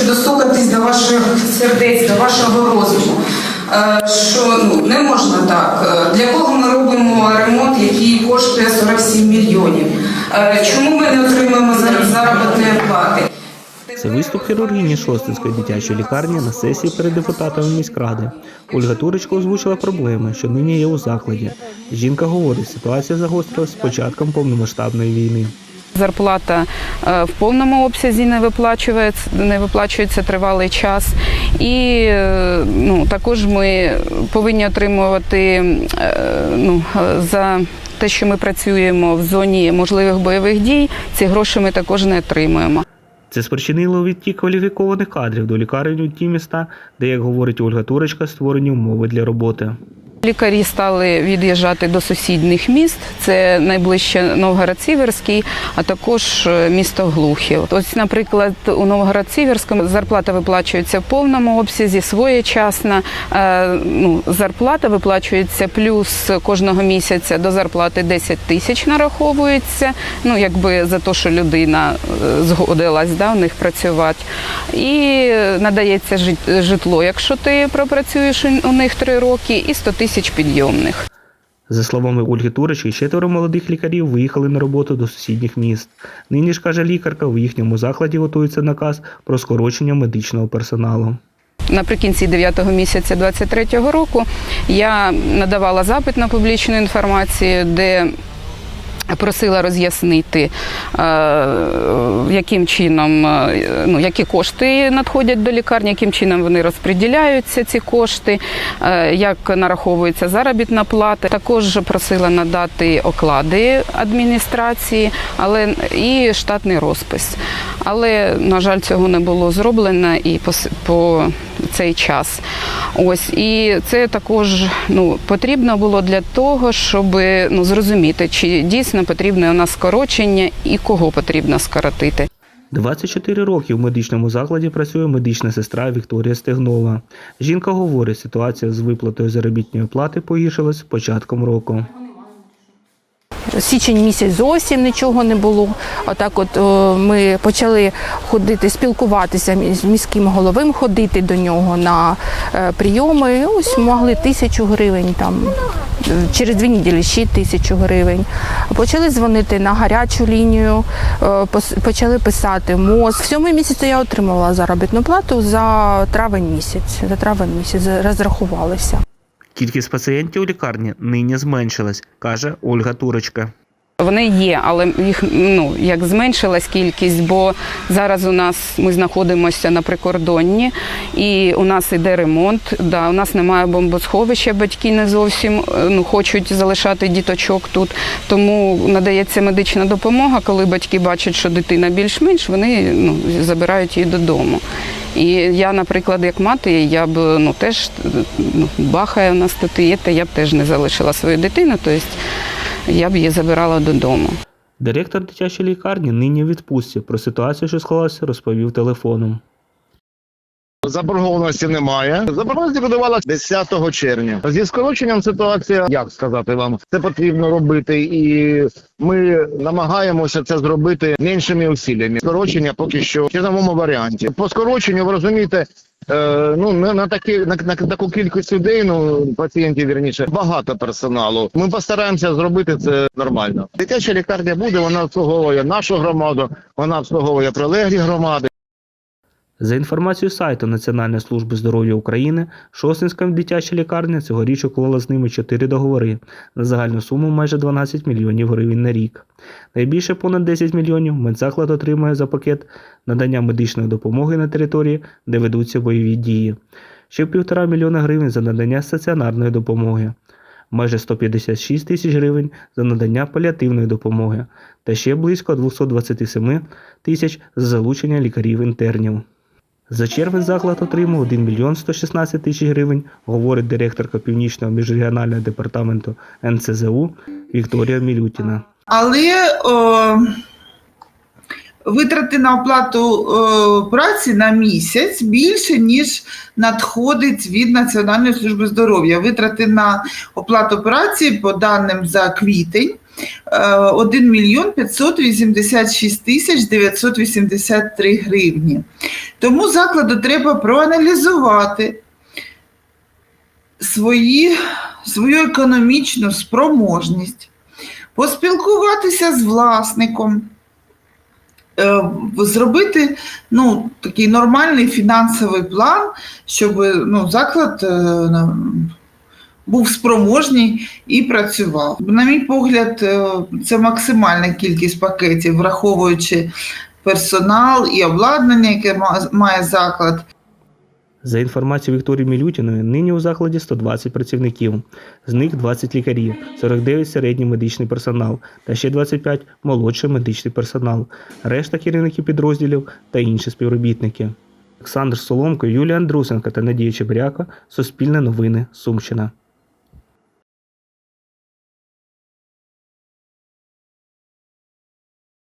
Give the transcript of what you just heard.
хочу дослухатись до ваших сердець, до вашого розуму. Е, Що ну не можна так. Е, Для кого ми робимо ремонт, який коштує 47 мільйонів? Е, Чому ми не отримуємо заробітної плати? Це виступ хірургіні Шостинської дитячої лікарні на сесії перед депутатами міськради. Ольга Туречко озвучила проблеми, що нині є у закладі. Жінка говорить, ситуація загострилась з початком повномасштабної війни. Зарплата е, в повному обсязі не виплачується, не виплачується тривалий час. І е, ну, також ми повинні отримувати е, ну, за те, що ми працюємо в зоні можливих бойових дій, ці гроші ми також не отримуємо. Це спричинило відтік кваліфікованих кадрів до лікарень у ті міста, де, як говорить Ольга Туречка, створені умови для роботи. Лікарі стали від'їжджати до сусідніх міст. Це найближче Новгород-Сіверський, а також е, місто Глухів. Ось, наприклад, у Новгород-Сіверському зарплата виплачується в повному обсязі, своєчасна. Е, Ну, зарплата виплачується плюс кожного місяця до зарплати 10 тисяч нараховується. Ну, якби за те, що людина е, згодилась да, у них працювати. І надається житло, якщо ти пропрацюєш у- них три роки, і 100 тисяч підйомних. За словами Ольги Турич, четверо молодих лікарів виїхали на роботу до сусідніх міст. Нині ж каже лікарка, у їхньому закладі готується наказ про скорочення медичного персоналу. Наприкінці 9 місяця 2023 року я надавала запит на публічну інформацію, де просила роз'яснити, е, яким чином, е, ну, які кошти надходять до лікарні, яким чином вони розподіляються, ці кошти, е, як нараховується заробітна плата. Також просила надати оклади адміністрації, але і штатний розпис. Але, на жаль, цього не було зроблено і по, по цей час. Ось і це також ну, потрібно було для того, щоб ну, зрозуміти, чи дійсно потрібне у нас скорочення і кого потрібно скоротити. 24 роки в медичному закладі працює медична сестра Вікторія Стегнова. Жінка говорить, ситуація з виплатою заробітної плати погіршилась з початком року. Січень місяць зовсім нічого не було. Отак, от о, ми почали ходити, спілкуватися з міським головим, ходити до нього на е, прийоми. Ось могли тисячу гривень там. Через дві неділі ще тисячу гривень. Почали дзвонити на гарячу лінію, е, почали писати МОЗ. В сьомий місяці я отримувала заробітну плату за травень місяць. За травень місяць розрахувалися. Кількість пацієнтів у лікарні нині зменшилась, каже Ольга Туречка. Вони є, але їх ну як зменшилась кількість, бо зараз у нас ми знаходимося на прикордонні, і у нас іде ремонт. Да, у нас немає бомбосховища, батьки не зовсім е, ну хочуть залишати діточок тут. Тому надається медична допомога. Коли батьки бачать, що дитина більш-менш, вони ну забирають її додому. І я, наприклад, як мати, я б ну теж ну, бахає у нас тут є, та я б теж не залишила свою дитину. Тобто я б її забирала додому. Директор дитячої лікарні нині в відпустці. Про ситуацію, що склалася, розповів телефоном. Заборгованості немає. Заборгованість будувалася 10 червня. Зі скороченням ситуація, як сказати вам, це потрібно робити, і ми намагаємося це зробити меншими усиллями. Скорочення поки що в новому варіанті. По скороченню ви розумієте. Е, ну на, на такі на, на таку кількість людей, ну пацієнтів вірніше, багато персоналу. Ми постараємося зробити це нормально. Дитяча лікарня буде, вона обслуговує нашу громаду, вона обслуговує прилеглі громади. За інформацією сайту Національної служби здоров'я України, Шосинська дитяча лікарня цьогоріч уклала з ними чотири договори на загальну суму майже 12 мільйонів гривень на рік. Найбільше понад 10 мільйонів медзаклад отримує за пакет надання медичної допомоги на території, де ведуться бойові дії. Ще півтора мільйона гривень за надання стаціонарної допомоги, майже 156 тисяч гривень за надання паліативної допомоги та ще близько 227 тисяч за залучення лікарів-інтернів. За червень заклад отримав 1 мільйон 116 тисяч гривень, говорить директорка Північного міжрегіонального департаменту НЦЗУ Вікторія Мілютіна. Але о, витрати на оплату о, праці на місяць більше, ніж надходить від Національної служби здоров'я. Витрати на оплату праці, по даним за квітень, 1 мільйон 586 тисяч 983 гривні. Тому закладу треба проаналізувати свої, свою економічну спроможність, поспілкуватися з власником, е, зробити ну, такий нормальний фінансовий план, щоб ну, заклад е, був спроможний і працював. На мій погляд, е, це максимальна кількість пакетів, враховуючи персонал і обладнання, яке має заклад. За інформацією Вікторії Мілютіної, нині у закладі 120 працівників, з них 20 лікарів, 49 середній медичний персонал та ще 25 молодший медичний персонал, решта керівників підрозділів та інші співробітники. Олександр Соломко, Юлія Андрусенко та Надія Чебряка. Суспільне новини. Сумщина.